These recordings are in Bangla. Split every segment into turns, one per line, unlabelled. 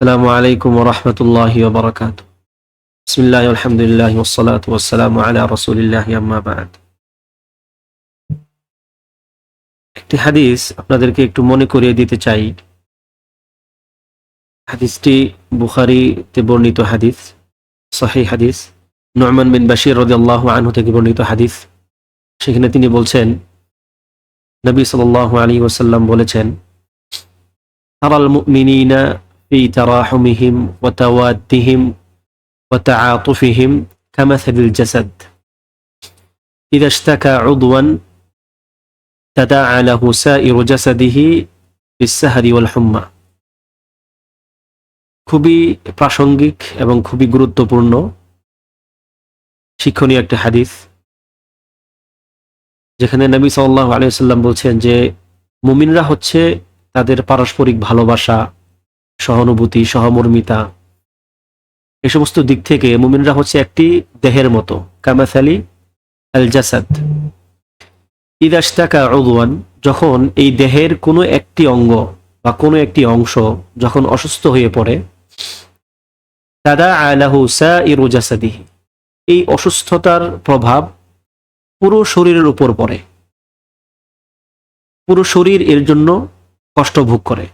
السلام عليكم ورحمة الله وبركاته بسم الله والحمد لله والصلاة والسلام على رسول الله أما بعد একটি হাদিস আপনাদেরকে একটু মনে করিয়ে দিতে চাই হাদিসটি বুখারিতে বর্ণিত হাদিস সহি হাদিস নরমান বিন বাশির রদিয়াল্লাহু আনহু থেকে বর্ণিত হাদিস সেখানে তিনি বলছেন নবী সাল্লাল্লাহু আলাইহি ওয়াসাল্লাম বলেছেন তারাল মুমিনিনা في تراحمهم وتوادهم وتعاطفهم كمثل الجسد إذا اشتكى عضوا تداعى له سائر جسده بالسهر والحمى খুবই প্রাসঙ্গিক এবং খুবই গুরুত্বপূর্ণ শিক্ষণীয় একটি হাদিস যেখানে নবী সাল্লাহ আলিয়াল্লাম বলছেন যে মুমিনরা হচ্ছে তাদের পারস্পরিক ভালোবাসা সহানুভূতি, সহমর্মিতা। এ সমস্ত দিক থেকে মুমিনরা হচ্ছে একটি দেহের মতো। কামাথালি আল জাসাদ ইদাস্তাকা উদওয়ান, যখন এই দেহের কোনো একটি অঙ্গ বা কোনো একটি অংশ যখন অসুস্থ হয়ে পড়ে দাদা আলাহু সা ইরু জাসাদিহি। এই অসুস্থতার প্রভাব পুরো শরীরের উপর পড়ে। পুরো শরীর এর জন্য কষ্ট ভোগ করে।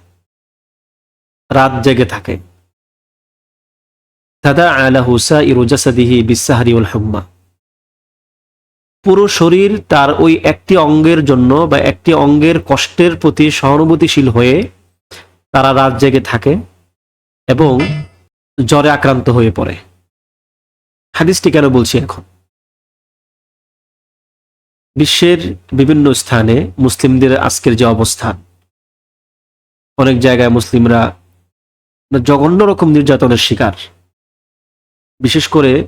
রাত জেগে থাকে। ইরুজাসাদিহি বিসাহারি উল হুম্মা। পুরো শরীর তার ওই একটি অঙ্গের জন্য বা একটি অঙ্গের কষ্টের প্রতি সহানুভূতিশীল হয়ে তারা রাত জেগে থাকে এবং জ্বরে আক্রান্ত হয়ে পড়ে। হাদিসটি কেন বলছি এখন? বিশ্বের বিভিন্ন স্থানে মুসলিমদের আজকের যে অবস্থান, অনেক জায়গায় মুসলিমরা জঘন্য রকম নির্যাতনের শিকার। বিশেষ করে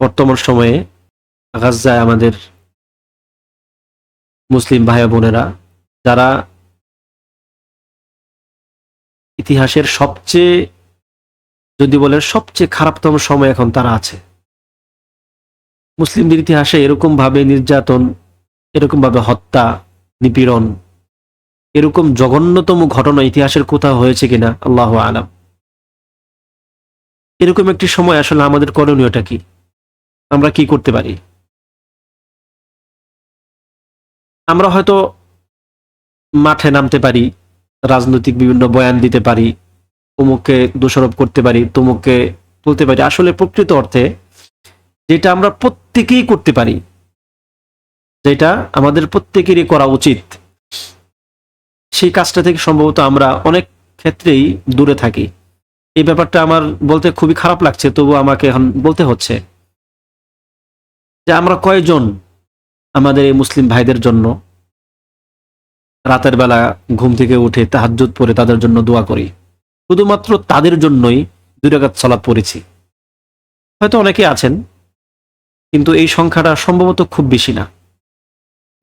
বর্তমান সময়ে গাজায় আমাদের মুসলিম ভাই বোনেরা যারা ইতিহাসের সবচেয়ে, যদি বলেন সবচেয়ে খারাপতম সময় এখন তারা আছে। মুসলিমদের ইতিহাসে এরকম ভাবে নির্যাতন এরকম ভাবে হত্যা, নিপীড়ন এরকম জঘন্যতম ঘটনা ইতিহাসের কোথাও হয়েছে কিনা? আল্লাহ আলাম। এরকম একটি সময় আসলে আমাদের করণীয়টা কি? আমরা কি করতে পারি? আমরা হয়তো মাঠে নামতে পারি, রাজনৈতিক বিভিন্ন বয়ান দিতে পারি, অমুককে দোষারোপ করতে পারি, তমুককে তুলতে পারি। আসলে প্রকৃত অর্থে যেটা আমরা প্রত্যেকেই করতে পারি, যেটা আমাদের প্রত্যেকেরই করা উচিত সেই কাজটা থেকে সম্ভবত আমরা অনেক ক্ষেত্রেই দূরে থাকি। এই ব্যাপারটা আমার বলতে খুবই খারাপ লাগছে, তবু আমাকে এখন বলতে হচ্ছে যে আমরা কয়জন আমাদের এই মুসলিম ভাইদের জন্য রাতের বেলা ঘুম থেকে উঠে তাহাজ্জুদ পরে তাদের জন্য দোয়া করি? শুধুমাত্র তাদের জন্যই দুই রাকাত সলাপ পড়েছি। হয়তো অনেকে আছেন, কিন্তু এই সংখ্যাটা সম্ভবত খুব বেশি না।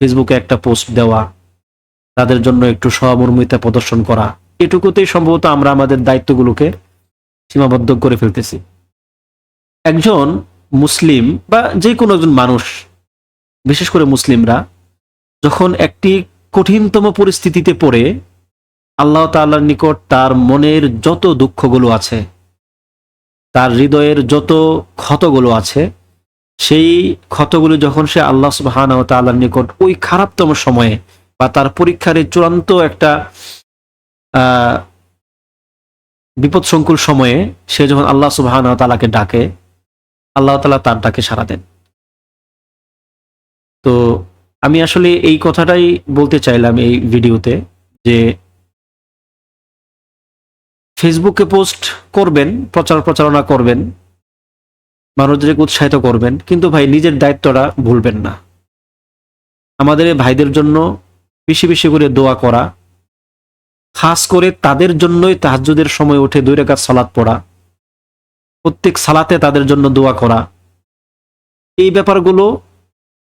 ফেসবুকে একটা পোস্ট দেওয়া তাদের জন্য একটু সহমর্মিতা প্রদর্শন করা। এটুকুতেই সম্ভবত আমরা আমাদের দায়িত্বগুলোকে সীমাবদ্ধ করে ফেলতেছি। একজন মুসলিম বা যে কোনো একজন মানুষ, বিশেষ করে মুসলিমরা, যখন একটি কঠিনতম পরিস্থিতিতে পড়ে, আল্লাহ তাল্লাহর নিকট তার মনের যত দুঃখগুলো আছে, তার হৃদয়ের যত ক্ষতগুলো আছে, সেই ক্ষতগুলো যখন সে আল্লাহ সুবাহান তাল্লাহর নিকট ওই খারাপতম সময়ে বা তার পরীক্ষার এই চূড়ান্ত একটা বিপদ সংকুল সময়ে সে যখন আল্লাহ সুবাহান তালাকে ডাকে, আল্লাহ তালা তার ডাকে সারা দেন। তো আমি আসলে এই কথাটাই বলতে চাইলাম এই ভিডিওতে যে ফেসবুকে পোস্ট করবেন, প্রচার প্রচারণা করবেন, মানুষদেরকে উৎসাহিত করবেন, কিন্তু ভাই নিজের দায়িত্বটা ভুলবেন না। আমাদের ভাইদের জন্য বেশি বেশি করে দোয়া করা, খাস করে তাদের জন্যই তাহাজুদের সময় উঠে দুই রেখার সালাদ পড়া, প্রত্যেক সালাতে তাদের জন্য দোয়া করা। এই ব্যাপারগুলো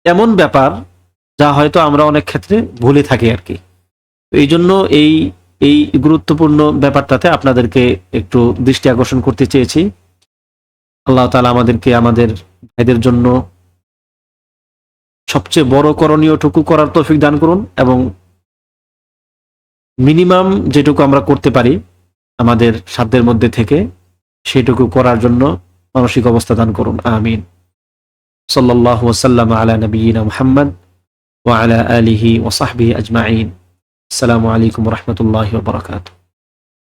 এমন ব্যাপার যা হয়তো আমরা অনেক ক্ষেত্রে ভুলে থাকি আর কি। এই জন্য এই এই গুরুত্বপূর্ণ ব্যাপারটাতে আপনাদেরকে একটু দৃষ্টি আকর্ষণ করতে চেয়েছি। আল্লাহ তালা আমাদেরকে, আমাদের ভাইদের জন্য সবচেয়ে বড় করণীয়টুকু করার তৌফিক দান করুন এবং মিনিমাম যেটুকু আমরা করতে পারি আমাদের সাধ্যের মধ্যে থেকে সেটুকু করার জন্য মানসিক অবস্থা দান করুন। আমিন। সাল্লাল্লাহু ওয়াসাল্লাম আলা নবিয়িনা মুহাম্মদ ওয়া আলা আলিহি ওয়া সাহবিহি আজমাইন। আসসালামু আলাইকুম রাহমাতুল্লাহি ওয়া বারাকাতুহু।